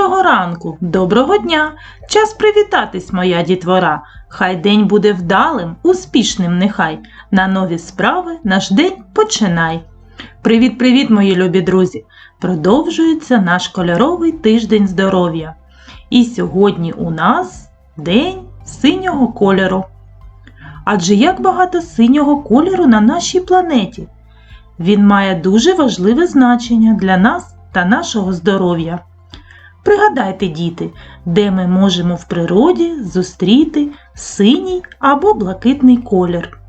Доброго ранку, доброго дня! Час привітатись, моя дітвора. Хай день буде вдалим, успішним нехай. На нові справи наш день починай. Привіт-привіт, мої любі друзі! Продовжується наш кольоровий тиждень здоров'я. І сьогодні у нас день синього кольору. Адже як багато синього кольору на нашій планеті. Він має дуже важливе значення для нас та нашого здоров'я. Пригадайте, діти, де ми можемо в природі зустріти синій або блакитний колір.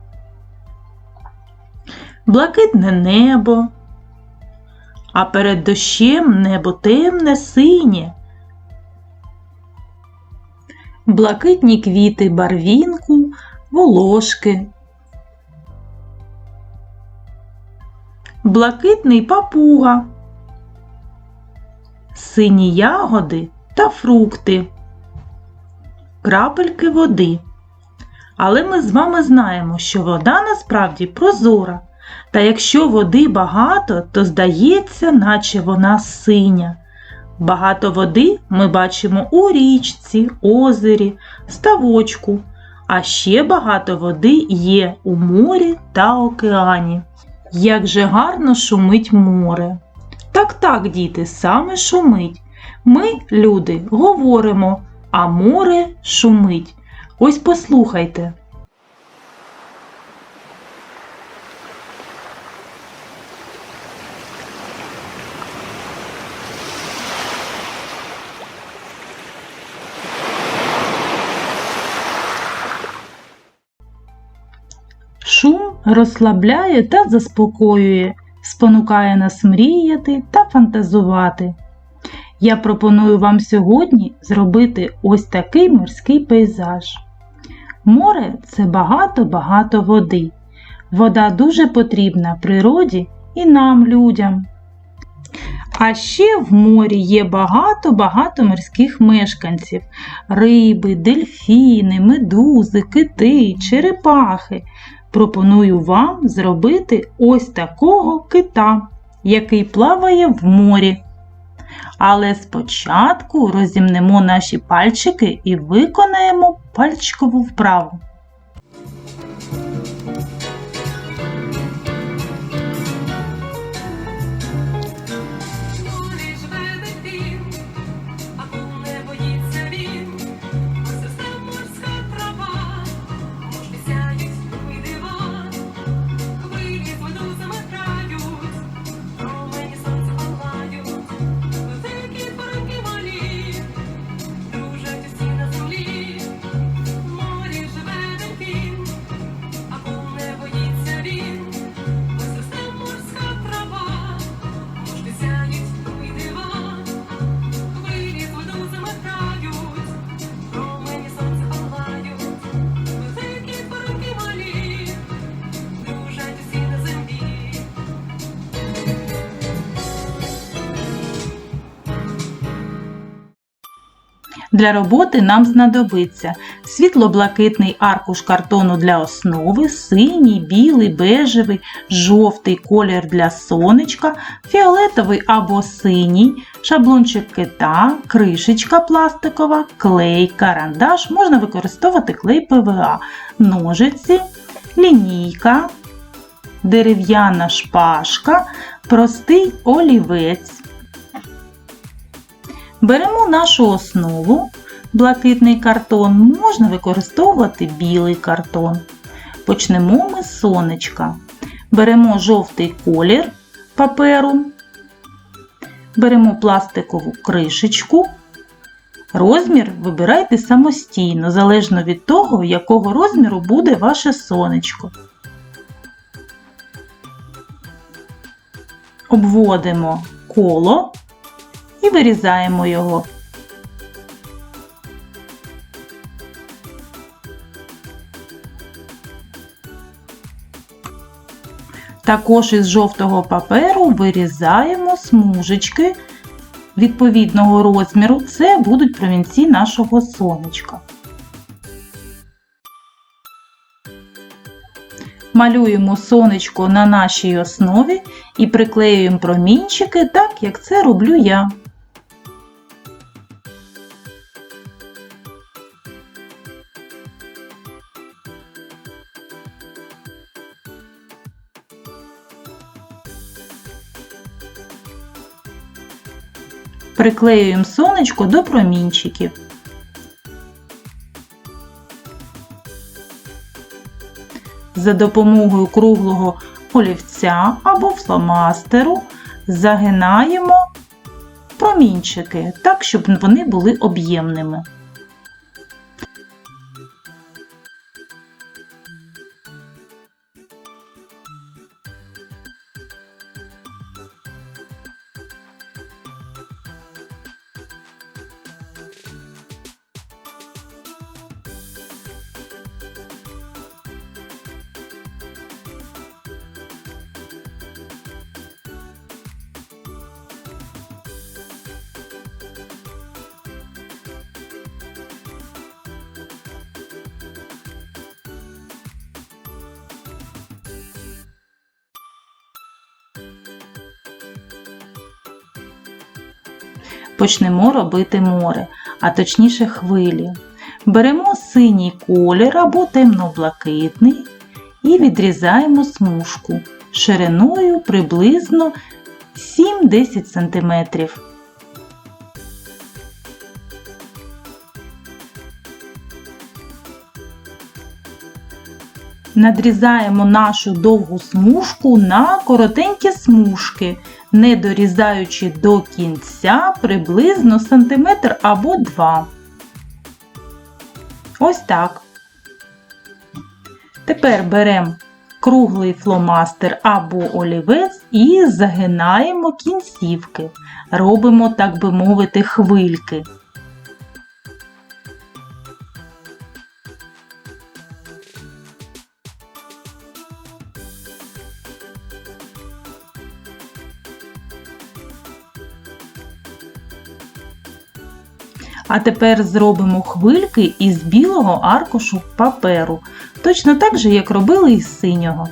Блакитне небо, а перед дощем небо темне синє. Блакитні квіти барвінку, волошки. Блакитний папуга сині ягоди та фрукти, крапельки води. Але ми з вами знаємо, що вода насправді прозора, та якщо води багато, то здається, наче вона синя. Багато води ми бачимо у річці, озері, ставочку, а ще багато води є у морі та океані. Як же гарно шумить море! Так, так, діти, саме шумить. Ми, люди, говоримо, а море шумить. Ось послухайте. Шум розслабляє та заспокоює, спонукає нас мріяти та фантазувати. Я пропоную вам сьогодні зробити ось такий морський пейзаж. Море це багато-багато води. Вода дуже потрібна природі і нам, людям. А ще в морі є багато-багато морських мешканців: риби, дельфіни, медузи, кити, черепахи. Пропоную вам зробити ось такого кита, який плаває в морі. Але спочатку розімнемо наші пальчики і виконаємо пальчикову вправу. Для роботи нам знадобиться світло-блакитний аркуш картону для основи, синій, білий, бежевий, жовтий колір для сонечка, фіолетовий або синій, шаблончик кита, кришечка пластикова, клей, карандаш, можна використовувати клей ПВА, ножиці, лінійка, дерев'яна шпажка, простий олівець. Беремо нашу основу, блакитний картон, можна використовувати білий картон. Почнемо ми з сонечка. Беремо жовтий колір паперу, беремо пластикову кришечку. Розмір вибирайте самостійно, залежно від того, якого розміру буде ваше сонечко. Обводимо коло і вирізаємо його. Також із жовтого паперу вирізаємо смужечки відповідного розміру. Це будуть промінці нашого сонечка. Малюємо сонечко на нашій основі і приклеюємо промінчики так, як це роблю я. Приклеюємо сонечко до промінчиків. За допомогою круглого олівця або фломастеру загинаємо промінчики так, щоб вони були об'ємними. Почнемо робити море, а точніше хвилі. Беремо синій колір або темно-блакитний і відрізаємо смужку шириною приблизно 7-10 см. Надрізаємо нашу довгу смужку на коротенькі смужки, не дорізаючи до кінця приблизно сантиметр або два. Ось так. Тепер беремо круглий фломастер або олівець і загинаємо кінцівки. Робимо, так би мовити, хвильки. А тепер зробимо хвильки із білого аркушу паперу, точно так же, як робили із синього.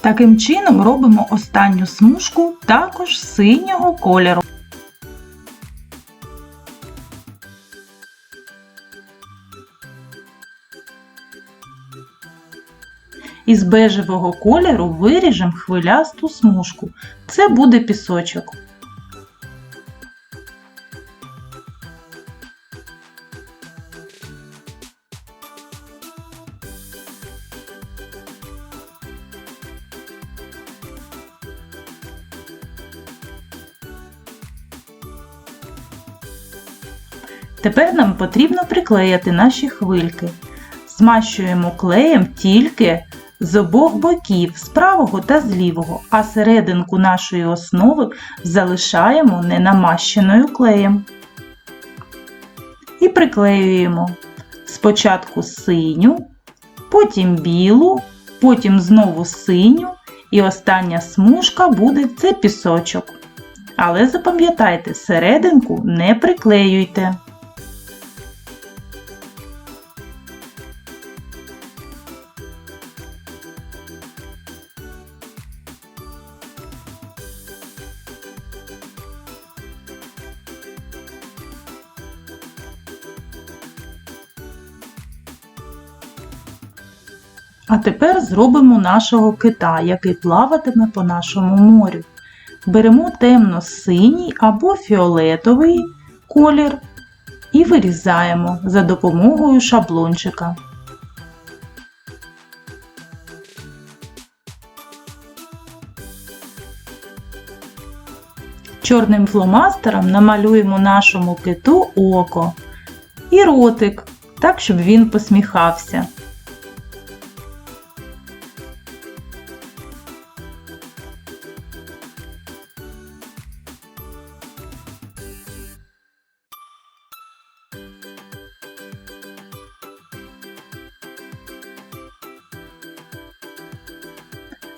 Таким чином робимо останню смужку також синього кольору. Із бежевого кольору виріжемо хвилясту смужку. Це буде пісочок. Тепер нам потрібно приклеїти наші хвильки. Змащуємо клеєм тільки з обох боків, з правого та з лівого, а серединку нашої основи залишаємо ненамащеною клеєм. І приклеюємо спочатку синю, потім білу, потім знову синю, і остання смужка буде це пісочок. Але запам'ятайте, серединку не приклеюйте. А тепер зробимо нашого кита, який плаватиме по нашому морю. Беремо темно-синій або фіолетовий колір і вирізаємо за допомогою шаблончика. Чорним фломастером намалюємо нашому киту око і ротик, так, щоб він посміхався.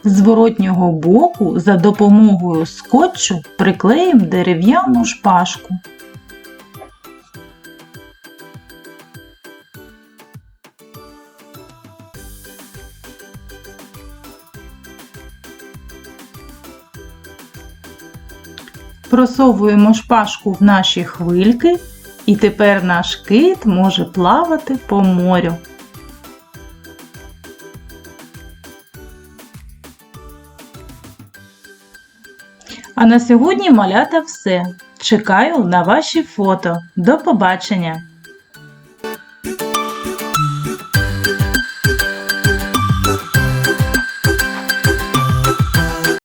Зворотнього боку за допомогою скотчу приклеїмо дерев'яну шпажку. Просовуємо шпажку в наші хвильки, і тепер наш кит може плавати по морю. А на сьогодні малята все. Чекаю на ваші фото. До побачення!